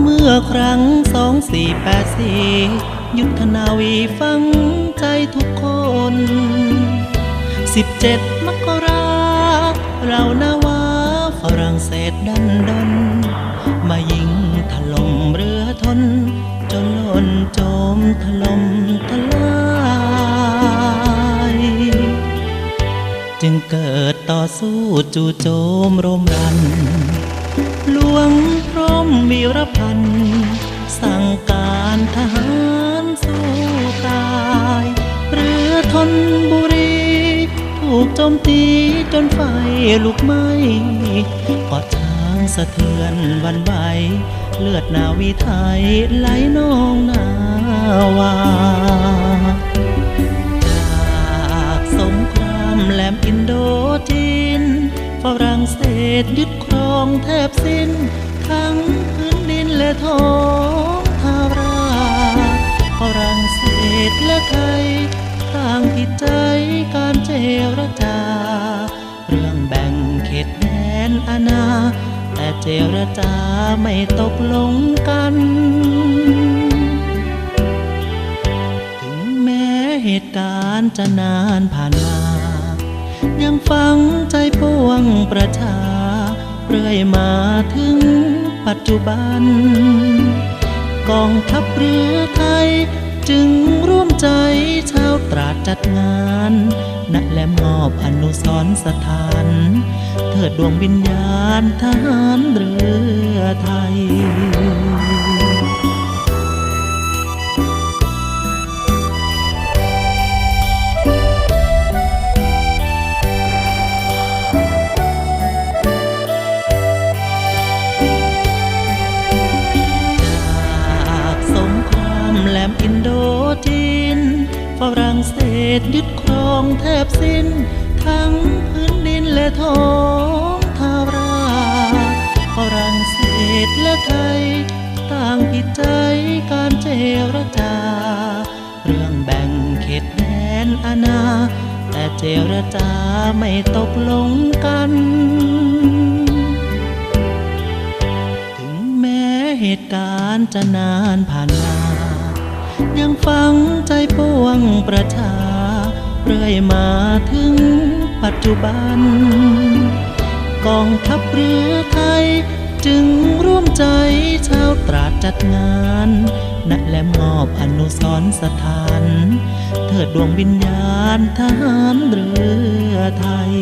เมื่อครั้งสองสี่แปดสี่ยุทธนาวีฟังใจทุกคนสิบเจ็ดมกราเรานาวาฝรั่งเศสดันดน มายิงถล่มเรือทน จนล่นจมถล่มทลายจึงเกิดต่อสู้จู่โจมรมรัน หลวงพร้อมวีรพันธ์สั่งการทหารสู้ตายเรือทนบุรีถูกโจมตีจนไฟลุกไหม้กาะช้างสะเทือนวันไหวเลือดนาวีไทยไหลนองนาวาจากสงครามแหลมอินโดจีนฝรั่งเศสยึด องแทบสิ้น ทั้งพื้นดินและท้องทาราฝรั่งเศสและไทยต่างผิดใจการเจรจา เรื่องแบ่งเขตแดนอาณาแต่เจรจาไม่ตกลงกัน ถึงแม้เหตุการณ์จะนานผ่านมา ยังฝังใจปวงประชา เรื่อยมาถึงปัจจุบัน กองทัพเรือไทย จึงร่วมใจชาวตราดจัดงานณและมอบอนุสรสถาน เถิดดวงวิญญาณทหารเรือไทย โดจีนฝรั่งเศสยึดครองแทบสิ้น ทั้งพื้นดินและท้องทาราฝรั่งเศสและไทย ต่างผิดใจการเจรจา เรื่องแบ่งเขตแดนอาณาแต่เจรจาไม่ตกลงกัน ถึงแม้เหตุการณ์จะนานผ่านมา ยังฝังใจปวงประชา เรื่อยมาถึงปัจจุบัน กองทัพเรือไทย จึงร่วมใจชาวตราดจัดงานณและมอบอนุสรสถาน เถิดดวงวิญญาณทหารเรือไทย